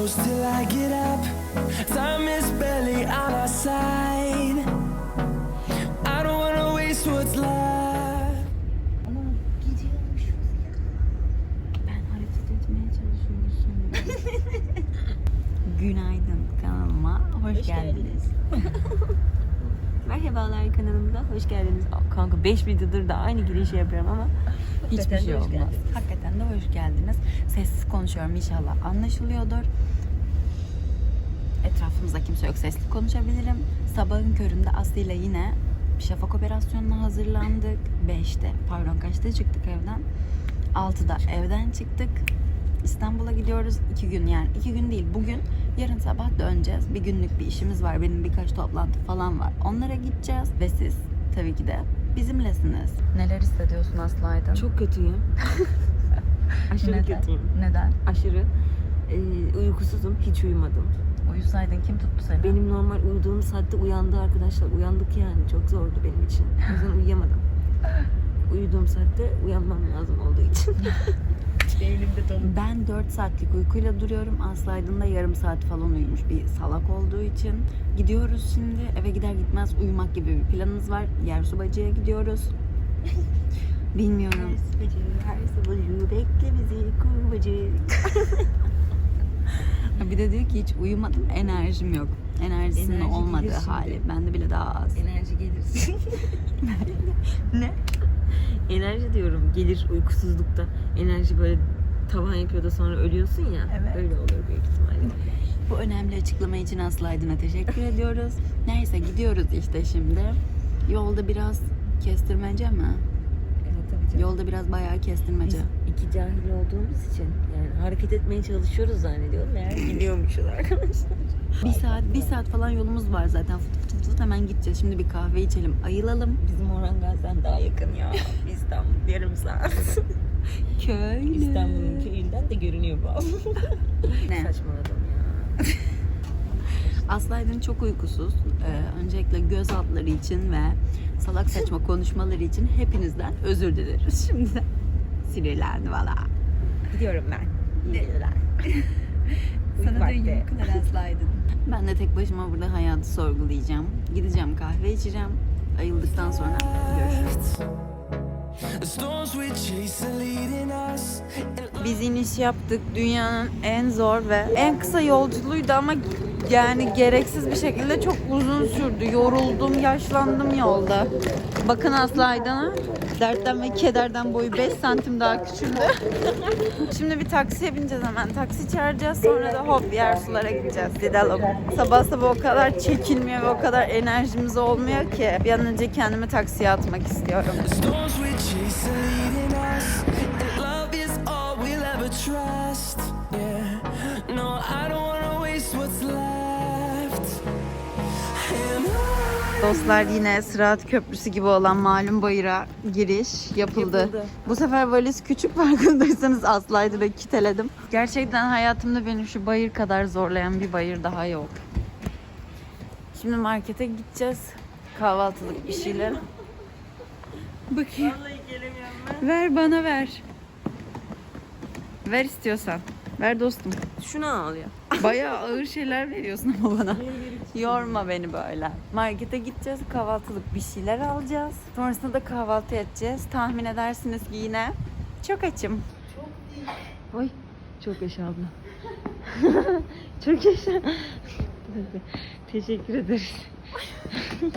close till I get up Time is barely on our side I don't wanna waste what's left Ana gidiyormuşuz ya. Ben hareket etmeye çalışıyorum Günaydın kanalıma hoş, Hoş geldiniz. Merhabalar kanalımda hoş geldiniz. Aa, Kanka 5 videodur da aynı girişi yapıyorum ama hiçbir şey olmaz. Hakikaten de hoş geldiniz. Sessiz konuşuyorum inşallah anlaşılıyordur. Etrafımızda kimse yok sesli konuşabilirim. Sabahın köründe Aslı ile yine şafak operasyonuna hazırlandık. 5'te pardon kaçta çıktık evden? 6'da evden çıktık. İstanbul'a gidiyoruz. iki gün yani iki gün değil bugün yarın sabah döneceğiz. Bir günlük bir işimiz var. Benim birkaç toplantı falan var. Onlara gideceğiz ve siz tabii ki de bizimlesiniz. Neler hissediyorsun Aslı Aydın? Çok kötüyüm. Aşırı Neden? kötüyüm. Neden? Aşırı. Ee, uykusuzum. Hiç uyumadım. Uyusaydın kim tuttu seni? Benim normal uyuduğum saatte uyandı arkadaşlar. Uyandık yani. Çok zordu benim için. O yüzden uyuyamadım. Uyuduğum saatte uyanmam lazım olduğu için. Elimde. Ben 4 saatlik uykuyla duruyorum. Aslı Aydın da yarım saat falan uyumuş bir salak olduğu için. Gidiyoruz şimdi. Eve gider gitmez uyumak gibi bir planımız var. Yersu Bacı'ya gidiyoruz. Bilmiyorum. Her sabah bekle bizi kurbacı. Bir de diyor ki hiç uyumadım enerjim yok. Enerjisinin Enerji olmadığı gelir şimdi. hali. Bende bile daha az. Enerji gelir. Ne? Enerji diyorum gelir uykusuzlukta. Enerji böyle tavan yapıyor da sonra ölüyorsun ya. Evet. Öyle olur büyük ihtimalle. Bu önemli açıklama için Aslı Aydın'a teşekkür ediyoruz. Neyse gidiyoruz işte şimdi. Yolda biraz kestirmece mi? Evet tabii canım. Yolda biraz bayağı kestirmece. Biz iki cahil olduğumuz için yani hareket etmeye çalışıyoruz zannediyorum. Meğer gidiyormuşuz arkadaşlar. Bir saat, bir saat falan yolumuz var zaten. Fıt fıt fıt fıt hemen gideceğiz. Şimdi bir kahve içelim, ayılalım. Bizim Orhan Gazi'den daha yakın ya. İstanbul yarım saat. Köylü. İstanbul'un köyünden de görünüyor bu. Ne? Saçmaladım ya. Aslı Aydın çok uykusuz. Ee, öncelikle göz altları için ve salak saçma konuşmaları için hepinizden özür dileriz şimdiden. Sinirlendi valla. Gidiyorum ben. Gidiyorlar. Sana da Vakti. iyi uykular Aslı Aydın. Ben de tek başıma burada hayatı sorgulayacağım. Gideceğim kahve içeceğim. Ayıldıktan sonra görüşürüz. Biz iniş yaptık. Dünyanın en zor ve en kısa yolculuğuydu ama yani gereksiz bir şekilde çok uzun sürdü. Yoruldum, yaşlandım yolda. Bakın Aslı Aydan'a dertten ve kederden boyu 5 santim daha küçüldü. Şimdi bir taksiye bineceğiz hemen. Taksi çağıracağız. Sonra da hop Yersulara gideceğiz. Gidelim. Sabah sabah o kadar çekilmiyor ve o kadar enerjimiz olmuyor ki. Bir an önce kendimi taksiye atmak istiyorum. Trust. Yeah. No, I don't wanna waste what's left. Dostlar yine Sırat Köprüsü gibi olan malum bayıra giriş yapıldı. Yapıldı. Bu sefer valiz küçük farkındaysanız Aslı'ydı ve kiteledim. Gerçekten hayatımda benim şu bayır kadar zorlayan bir bayır daha yok. Şimdi markete gideceğiz. Kahvaltılık bir şeyler. Bakayım. Vallahi gelemiyorum ben. Ver bana ver. Ver istiyorsan. Ver dostum. Şunu al ya. Bayağı ağır şeyler veriyorsun ama bana. Yorma beni böyle. Markete gideceğiz, kahvaltılık bir şeyler alacağız. Sonrasında da kahvaltı edeceğiz. Tahmin edersiniz ki yine çok açım. Oy. Çok yaşa abla. Çok yaşa. Teşekkür ederiz.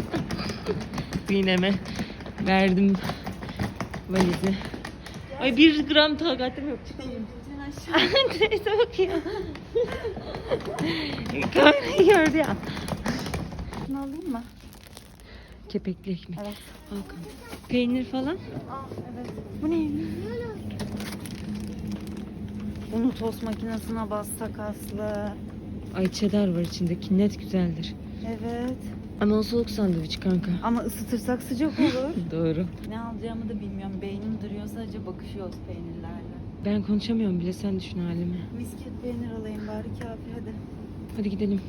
Bineme verdim valizi. Ay bir gram takatim yok. Teyze bakıyor. Kamerayı gördü ya. Şunu alayım mı? Kepekli ekmek. Evet. Kanka. Peynir falan. Bu ne? Bunu tost makinesine bassak Aslı. Ay cheddar var içindeki net güzeldir. Evet. Ama o soğuk sandviç kanka. Ama ısıtırsak sıcak olur. Doğru. ne alacağımı da bilmiyorum. Beynim duruyor sadece bakışıyoruz peynirlerle. Ben konuşamıyorum bile sen düşün halimi. Misket peynir alayım bari kafi hadi. Hadi gidelim.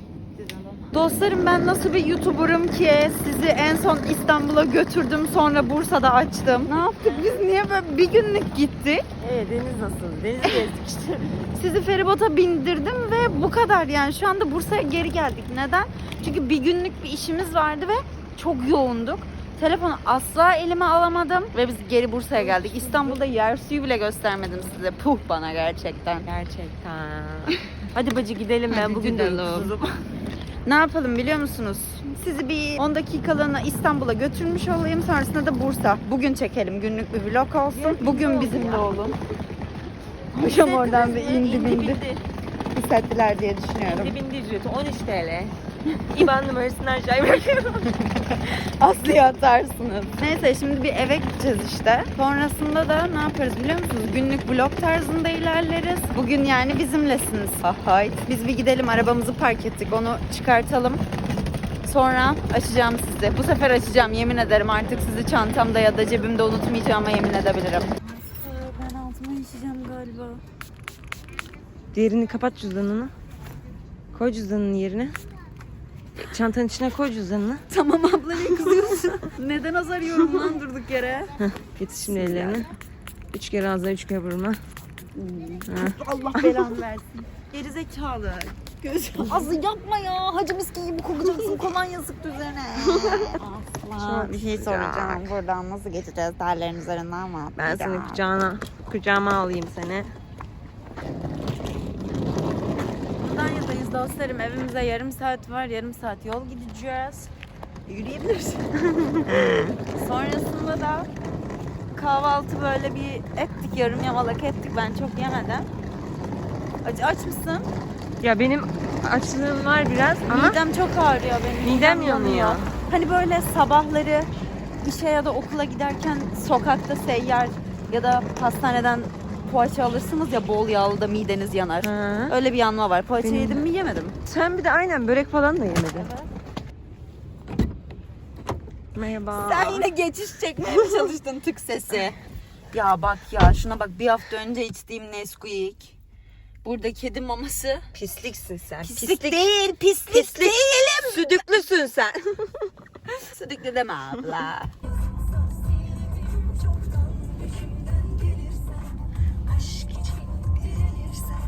Dostlarım ben nasıl bir YouTuber'ım ki sizi en son İstanbul'a götürdüm sonra Bursa'da açtım. Ne yaptık biz niye böyle bir günlük gittik? Ee deniz nasıl? Deniz gezdik işte. Sizi feribota bindirdim ve bu kadar yani şu anda Bursa'ya geri geldik. Neden? Çünkü bir günlük bir işimiz vardı ve çok yoğunduk. Telefonu asla elime alamadım ve biz geri Bursa'ya geldik. İstanbul'da yer suyu bile göstermedim size. Puh bana gerçekten. Gerçekten. Hadi bacı gidelim ben Hadi bugün de gidelim. uykusuzum. Ne yapalım biliyor musunuz? Sizi bir 10 dakikalığına İstanbul'a götürmüş olayım. Sonrasında da Bursa. Bugün çekelim. Günlük bir vlog olsun. Bugün bizimle olun. Hocam oradan bir indi bindi. Hissettiler diye düşünüyorum. Bindi ücreti 13 TL. İban numarasını aşağıya bırakıyorum. Aslı'ya atarsınız. Neyse şimdi bir eve gideceğiz işte. Sonrasında da ne yaparız biliyor musunuz? Günlük vlog tarzında ilerleriz. Bugün yani bizimlesiniz. Hayt. Biz bir gidelim arabamızı park ettik. Onu çıkartalım. Sonra açacağım sizi. Bu sefer açacağım yemin ederim artık sizi çantamda ya da cebimde unutmayacağıma yemin edebilirim. Ben altıma işeceğim galiba. Diğerini kapat cüzdanını. Koy cüzdanını yerine. Çantanın içine koy cüzdanını. Tamam abla ne kızıyorsun? Neden azar yiyorum lan durduk yere? Getir şimdi ellerini. Üç kere ağzına üç kere buruna. Allah belanı versin. Gerizekalı. Göz Azı yapma ya. Hacı miskin gibi kokacaksın. Kolonya sıktı üzerine. Aslan. Bir şey soracağım. Buradan nasıl geçeceğiz? Terlerin üzerinden mi Ben seni kucağına, kucağıma alayım seni. Dostlarım. Evimize yarım saat var. Yarım saat yol gideceğiz. Yürüyebiliriz. Sonrasında da kahvaltı böyle bir ettik. Yarım yamalak ettik. Ben çok yemedim. Aç, aç mısın? Ya benim açlığım var biraz ama Midem çok ağrıyor benim. Midem yanıyor. Hani böyle sabahları işe ya da okula giderken sokakta seyyar ya da hastaneden poğaça alırsınız ya bol yağlı da mideniz yanar. Hı. Öyle bir yanma var. Poğaça Benim- yedim mi yemedim. sen bir de aynen börek falan da yemedin. Merhaba. Sen yine geçiş çekmeye mi çalıştın tık sesi? Ya bak ya şuna bak bir hafta önce içtiğim Nesquik. Burada kedi maması. pisliksin sen. Pislik, değil, pislik, Pislik. değilim. Südüklüsün sen. Sıdıklı deme abla.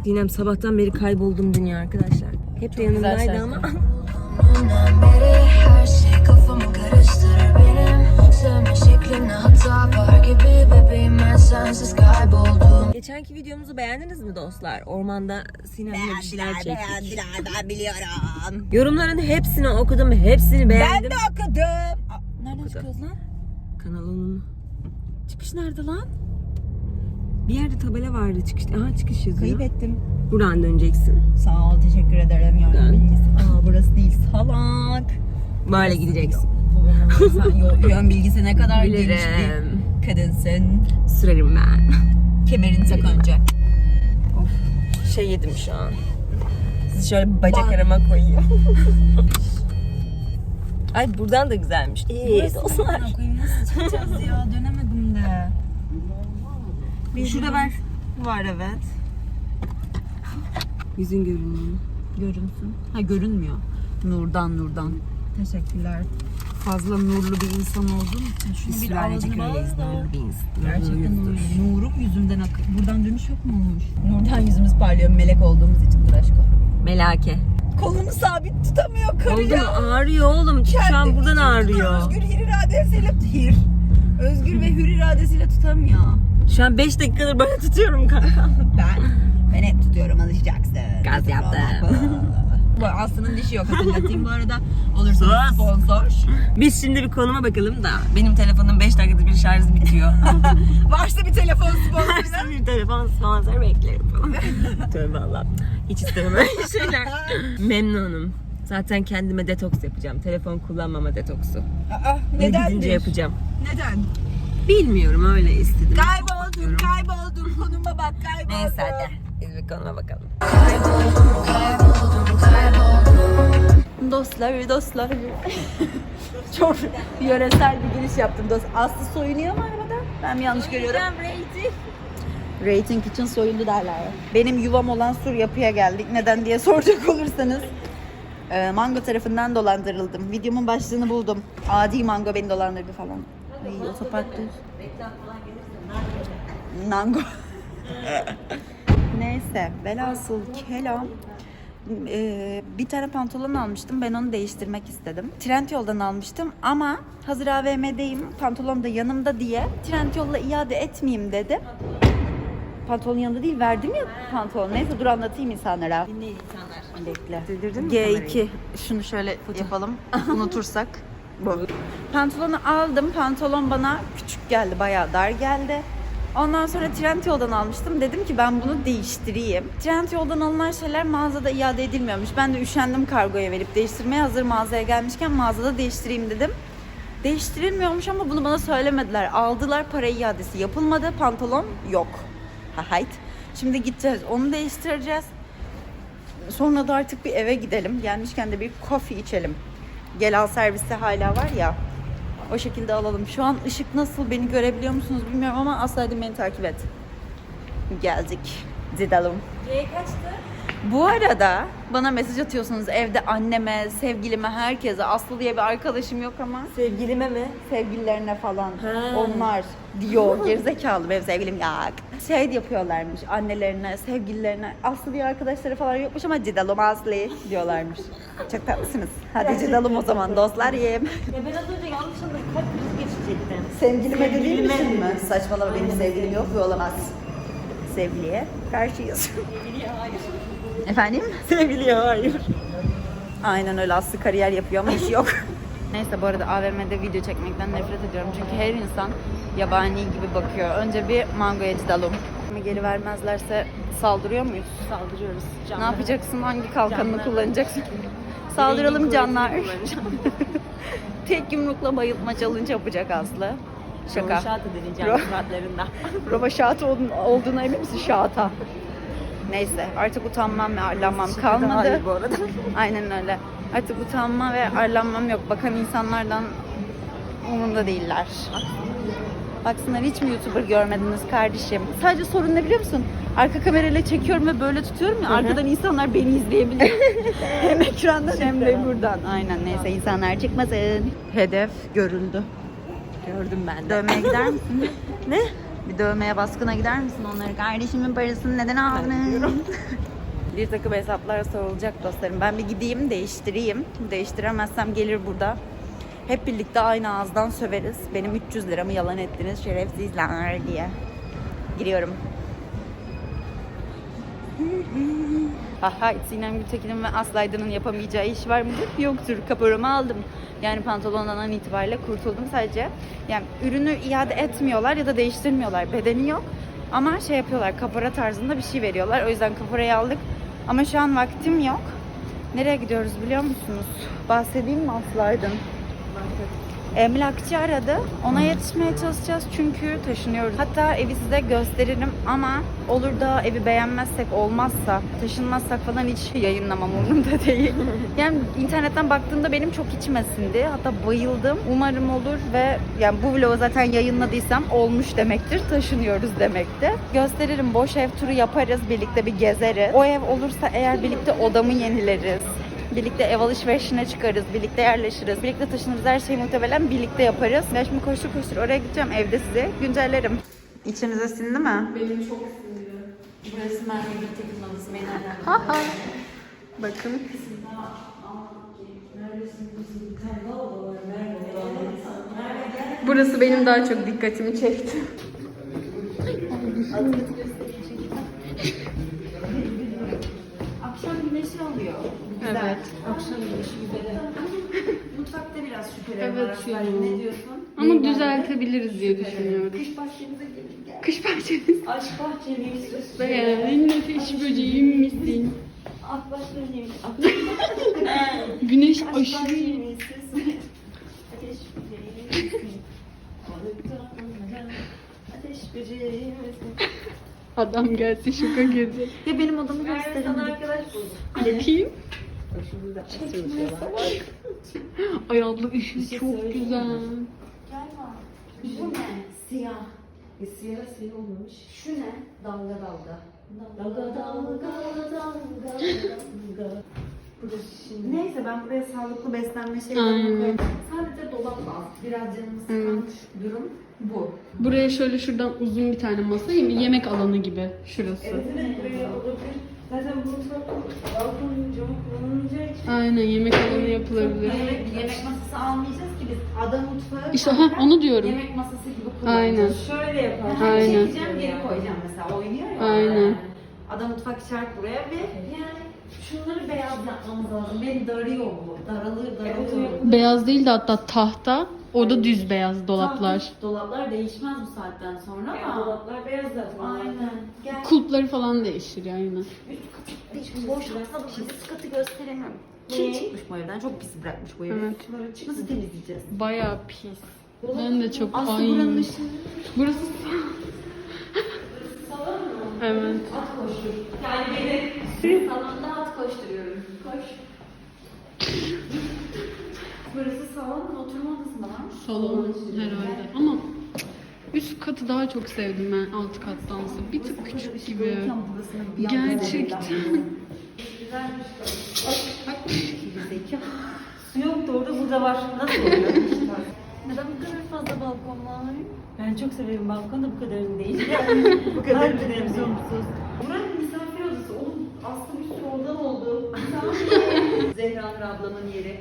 Dinem sabahtan beri kayboldum dünya arkadaşlar. Hep de yanımdaydı ama. Ondan beri her şey kafamı karıştırır benim Sevme şeklinde hata var gibi bebeğim ben sensiz kayboldum Geçenki videomuzu beğendiniz mi dostlar? Ormanda Sinem'le bir şeyler çektik. ben biliyorum. Yorumların hepsini okudum, hepsini beğendim. okudum. Nereden çıkıyoruz lan? Kanalının Çıkış nerede lan? Bir yerde tabela vardı çıkış. Aha çıkış yazıyor. Kaybettim. Buradan döneceksin. Sağ ol teşekkür ederim yani Dön. bilgisi. Aa burası değil salak. Böyle gideceksin. Sen yol- yön bilgisi ne kadar geniş bir Bilirim. kadınsın. Sürerim ben. Kemerini tak önce. Şey yedim şu an. Sizi şöyle bacak arama koyayım. Ay buradan da güzelmiş. İyi koyayım nasıl çıkacağız ya dönemedim de. Şurada var. Var evet. Yüzün görünüyor. Görünsün. Ha görünmüyor. Nurdan nurdan. Teşekkürler. Fazla nurlu bir insan için şunu bir ağzına öyleyiz. Nurlu bir insan. Gerçekten nurlu. Nurum yüzümden akıyor. Buradan dönüş yok muymuş? Nurdan yüzümüz parlıyor melek olduğumuz için aşkım. Melake. Kolunu sabit tutamıyor ya. mu? Ağrıyor oğlum. Şu an buradan ağrıyor. Özgür hür iradesiyle hir. Özgür ve hür iradesiyle tutamıyor. Şu an 5 dakikadır böyle tutuyorum kanka. Ben ben hep tutuyorum alışacaksın. Gaz yaptım. Bu Aslı'nın dişi yok hatırlatayım bu arada. Olursa sponsor. Biz şimdi bir konuma bakalım da. Benim telefonum 5 dakikada bir şarjı bitiyor. Varsa bir telefon sponsoru. Varsa bir telefon sponsor beklerim falan. Tövbe Allah. Hiç istemem öyle şeyler. Memnunum. Zaten kendime detoks yapacağım. Telefon kullanmama detoksu. Aa, Ne neden? gidince yapacağım. Neden? Bilmiyorum öyle istedim. Kayboldum, kayboldum. Konuma bak, kayboldum. Neyse hadi. Biz bir konuma bakalım. Dostlar, dostlar. Çok yöresel bir giriş yaptım. Dost. Aslı soyunuyor mu arabada? Ben mi yanlış görüyorum? Rating için soyundu derler. Benim yuvam olan sur yapıya geldik. Neden diye soracak olursanız. Ee, mango tarafından dolandırıldım. Videomun başlığını buldum. Adi mango beni dolandırdı falan. Ay otopark. Nango. Neyse velhasıl kelam. Ee, bir tane pantolon almıştım. Ben onu değiştirmek istedim. Trendyol'dan almıştım ama hazır AVM'deyim. Pantolon da yanımda diye Trendyol'la iade etmeyeyim dedim. pantolonun yanında değil verdim ya pantolon. Neyse dur anlatayım insanlara. Dinleyin insanlar. Bekle. Sildirdin mi G2 şunu şöyle yapalım unutursak. Bu. Pantolonu aldım. Pantolon bana küçük geldi. Bayağı dar geldi. Ondan sonra Trendyol'dan almıştım. Dedim ki ben bunu değiştireyim. Trendyol'dan alınan şeyler mağazada iade edilmiyormuş. Ben de üşendim kargoya verip değiştirmeye. Hazır mağazaya gelmişken mağazada değiştireyim dedim. Değiştirilmiyormuş ama bunu bana söylemediler. Aldılar para iadesi yapılmadı. Pantolon yok. Ha hayt. Şimdi gideceğiz. Onu değiştireceğiz. Sonra da artık bir eve gidelim. Gelmişken de bir coffee içelim. Gel al servisi hala var ya. O şekilde alalım. Şu an ışık nasıl beni görebiliyor musunuz bilmiyorum ama asla beni takip et. Geldik. Gidelim. G kaçtı? Bu arada bana mesaj atıyorsunuz evde anneme, sevgilime, herkese. Aslı diye bir arkadaşım yok ama Sevgilime mi? sevgililerine falan. Ha. Onlar diyor. Gerizekalı benim sevgilim yok. Şey yapıyorlarmış annelerine, sevgililerine. Aslı diye arkadaşları falan yokmuş ama cidalım Aslı diyorlarmış. Çok tatlısınız. Hadi cidalım o zaman dostlar yiyeyim. Ya ben az önce yanlış anladım. Kalp krizi geçecektim. Sevgilime dediğin Sevgilime. için mi? Saçmalama benim sevgilim yok ve olamaz. Sevgiliye karşıyız. Sevgiliye hayır. Efendim? Sevgiliye hayır. Aynen öyle Aslı kariyer yapıyor ama iş yok. Neyse bu arada AVM'de video çekmekten nefret ediyorum. Çünkü her insan yabani gibi bakıyor. Önce bir mangoya cidalım. Geri vermezlerse saldırıyor muyuz? Saldırıyoruz. Ne yapacaksın? Hangi kalkanını Canlar. kullanacaksın? Saldıralım canlar. Tek yumrukla bayıltma challenge yapacak Aslı. Şaka. Şaka. edileceğim Ro-. Rova şahat olduğun- olduğuna emin misin şahata? Neyse artık utanmam ve arlanmam kalmadı. Bu arada. Aynen öyle. Artık utanma ve arlanmam yok. Bakan insanlardan umurumda değiller. Baksınlar hiç mi YouTuber görmediniz kardeşim? Sadece sorun ne biliyor musun? Arka kamerayla çekiyorum ve böyle tutuyorum ya. Arkadan insanlar beni izleyebiliyor. hem ekrandan hem de buradan. Aynen neyse insanlar çıkmasın. Hedef görüldü. Gördüm ben de. Dövmeye gider misin? ne? Dövmeye baskına gider misin onları? Kardeşimin parasını neden aldın? bir takım hesaplar sorulacak dostlarım. Ben bir gideyim değiştireyim. Değiştiremezsem gelir burada. Hep birlikte aynı ağızdan söveriz. Benim 300 liramı yalan ettiniz şerefsizler diye. Giriyorum. Aha Sinem Gültekin'in ve Aslı Aydın'ın yapamayacağı iş var mıdır? Yoktur. Kaporamı aldım. Yani pantolondan an itibariyle kurtuldum sadece. Yani ürünü iade etmiyorlar ya da değiştirmiyorlar. Bedeni yok. Ama şey yapıyorlar. Kapora tarzında bir şey veriyorlar. O yüzden kaporayı aldık. Ama şu an vaktim yok. Nereye gidiyoruz biliyor musunuz? Bahsedeyim mi Aslı Aydın? Emlakçı aradı. Ona yetişmeye çalışacağız çünkü taşınıyoruz. Hatta evi size gösteririm ama olur da evi beğenmezsek olmazsa, taşınmazsak falan hiç yayınlamam umurumda değil. Yani internetten baktığımda benim çok içim esindi. Hatta bayıldım. Umarım olur ve yani bu vlogu zaten yayınladıysam olmuş demektir. Taşınıyoruz demektir. Gösteririm. Boş ev turu yaparız. Birlikte bir gezeriz. O ev olursa eğer birlikte odamı yenileriz. Birlikte ev alışverişine çıkarız, birlikte yerleşiriz, birlikte taşınırız. Her şeyi muhtemelen birlikte yaparız. Ben şimdi koştur koştur oraya gideceğim. Evde sizi güncellerim. İçinize sindi mi? Benim çok sinirli. Burası Merve Gültekin odası. Beni Ha ha. Bakın. Burası benim daha çok dikkatimi çekti. Güneşi oluyor. Evet. Akşam güneşi güzel. Mutfakta biraz şüphelerim Evet var. ya. Aslan. Ne diyorsun? Ama düzeltebiliriz diye düşünüyorum. Kış bahçemize gelin gel. Kış bahçemiz. Aşk bahçemi süs. Beğendin ateş böceğim misin? Ah bahçemi. Güneş Aşk aşırı. bahçemi süs. Ateş böceği misin? Ateş böceği misin? Adam gelse şoka girecek. Ya benim odamı gösterin. sana arkadaş buldum. Bakayım. Ay abla ışığı şey çok güzel. Bu ne? Siyah. E, siyah senin olmamış. Şu ne? Dalga dalga. Dalga dalga dalga dalga. Burası şimdi. Neyse ben buraya sağlıklı beslenme şeylerini Aynen. koyarım. Sadece dolap lazım. Biraz canımı sıkan durum bu. Buraya şöyle şuradan uzun bir tane masa yeme- yemek alanı gibi şurası. Evet buraya olabilir. Zaten bu mutfak balkon camı kullanılacağı için Aynen yemek alanı yapılabilir. Yemek, yemek masası almayacağız ki biz ada mutfağı İşte ha onu diyorum. yemek masası gibi Aynen. kullanacağız. Şöyle yapalım. Aynen. Çekeceğim geri koyacağım mesela oynuyor ya. Aynen. Ada mutfak şart buraya ve yani şunları beyaz yapmamız lazım. Beni darıyor bu. Daralıyor, daralıyor. Beyaz değil de hatta tahta. O da düz beyaz dolaplar. Dolaplar değişmez bu saatten sonra ama. Dolaplar beyaz zaten. Aynen. Gel. Kulpları falan değişir yani. Hiç boş atladım. Üst katı gösteremem. Kim çıkmış bu evden? Çok pis bırakmış bu evi. Evet. Nasıl temizleyeceğiz? Bayağı pis. Ben de çok Aslı ay. buranın ışığı. Burası Evet. At koştur. Yani beni salonda at koşturuyorum. Koş. Burası salon, oturma odası mı var? Salon herhalde ama üst katı daha çok sevdim ben alt kattansa. Bir tık küçük gibi. Gerçekten. Su yoktu orada burada var. Nasıl oluyor? Neden bu kadar fazla balkon var? ben çok severim balkon da bu kadarını değil. Yani bu kadar televizyonsuz. Buranın misafir odası. Oğlum aslında bir sürü oda oldu. Zehra Nur ablamın yeri.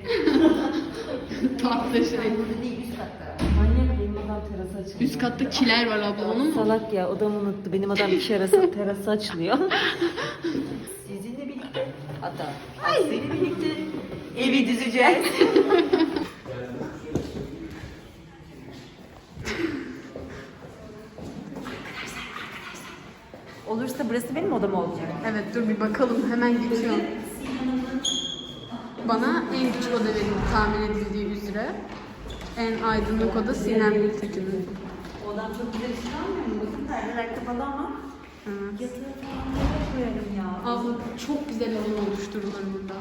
Tahta şey. Benim adam terası açılıyor. Üst katta kiler var abla onun mu? Salak ya odamı unuttu. Benim adam iş arası terası açılıyor. Sizinle birlikte hatta Aslı'yla birlikte evi düzeceğiz. Olursa burası benim odam olacak. Evet dur bir bakalım hemen geçiyorum. Bana en küçük oda verildi tahmin edildiği üzere. En aydınlık oda Sinem Gültekin'in. Odam çok güzel çıkarmıyor mu? Bakın perdeler kapalı ama Evet. yatağı falan koyarım ya? Abla çok güzel alan oluşturulur burada.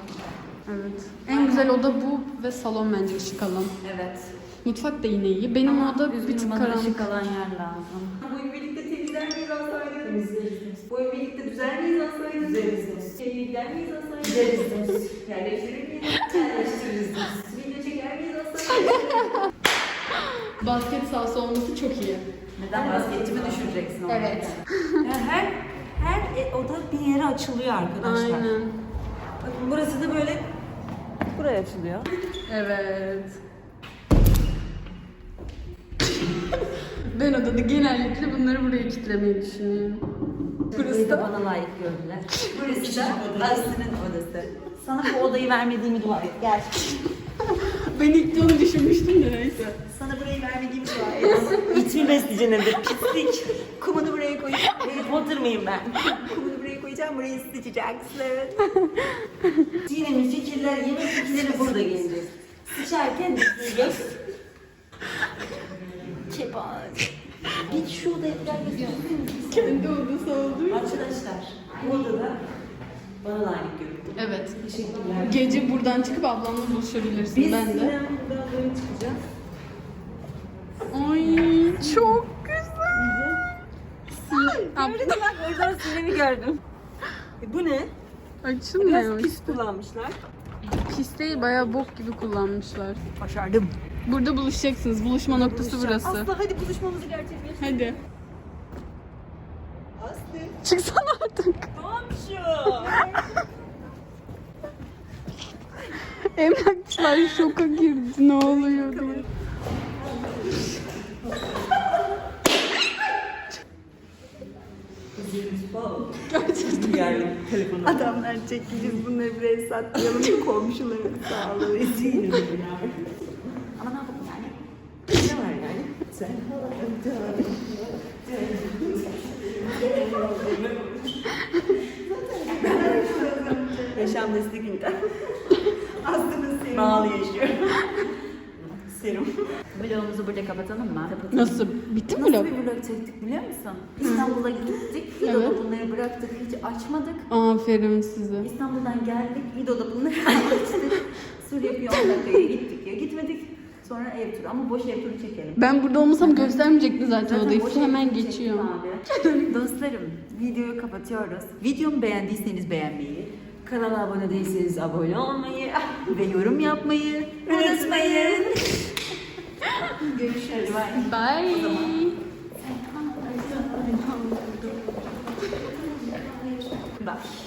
Evet. En güzel oda bu ve salon bence ışık alan. Evet. Mutfak da yine iyi. Benim oda bir tık karanlık. ışık alan yer lazım. Bu evi birlikte temizler miyiz alsaydı? Temizleriz. Bu evi birlikte düzer miyiz alsaydı? Düzeriz. Şehirye gider miyiz alsaydı? Gideriz. Yerleştirir miyiz? Yerleştiririz. Video çeker miyiz alsaydı? Basket sahası olması çok iyi. Neden basketçimi düşüreceksin? Evet. Ya her her e, oda bir yere açılıyor arkadaşlar. Aynen. Bakın burası da böyle buraya açılıyor. Evet. ben odada genellikle bunları buraya kitlemeyi düşünüyorum. Burası da bana layık gördüler. Burası da Aslı'nın odası. Sana bu odayı vermediğimi dua et. Gel. Ben ilk de onu düşünmüştüm de neyse. Sana burayı vermediğimi dua et. İç mi besleyeceksin evde pislik. Kumunu buraya koyacağım. Harry Potter mıyım ben? Kumunu buraya koyacağım. Burayı sıçacaksın. Sinem'in fikirler, yemek fikirleri burada gelecek. Sıçarken düşüneceğiz. Kepaç. Bir şu odaya falan gidiyorum. Kendi odası olduğu Arkadaşlar bu odada bana layık görüldü. Evet. Teşekkürler. Gece buradan çıkıp ablamla buluşabilirsin. Biz ben de. Sinem buradan böyle çıkacağız. Ay çok güzel. Gördün mü bak oradan Sinem'i gördüm. E, bu ne? Biraz açılmıyor. pis kullanmışlar. Pis değil bayağı bok gibi kullanmışlar. Başardım. Burada buluşacaksınız. Buluşma noktası burası. Aslı hadi buluşmamızı gerçekleştirelim. Hadi. Çıksana artık. Komşu. Emlakçılar şoka girdi. Ne oluyor diye. Gerçekten. Yani telefonu. Adamlar çekeceğiz bunları buraya satmayalım. Komşuların sağlığı için. Ama ne yapalım yani? Ne var yani? Sen Yaşam destekinde. Aslında serum. Bağlı yaşıyorum. Serum. Vlogumuzu burada kapatalım mı? Nasıl? Bitti mi Nasıl vlog? bir vlog çektik biliyor musun? İstanbul'a gittik. Lido'da Evet. bunları bıraktık. Hiç açmadık. Aferin size. İstanbul'dan geldik. Lido'da bunları açtık. Sur yapıyor 10 dakikaya gittik ya. Gitmedik. Sonra ev turu. Ama boş ev turu çekelim. Ben burada olmasam göstermeyecekti zaten odayı. Su ev hemen geçiyor. Dostlarım videoyu kapatıyoruz. Videomu beğendiyseniz beğenmeyi, kanala abone değilseniz abone olmayı ve yorum yapmayı unutmayın. Görüşürüz. Bye. Bye.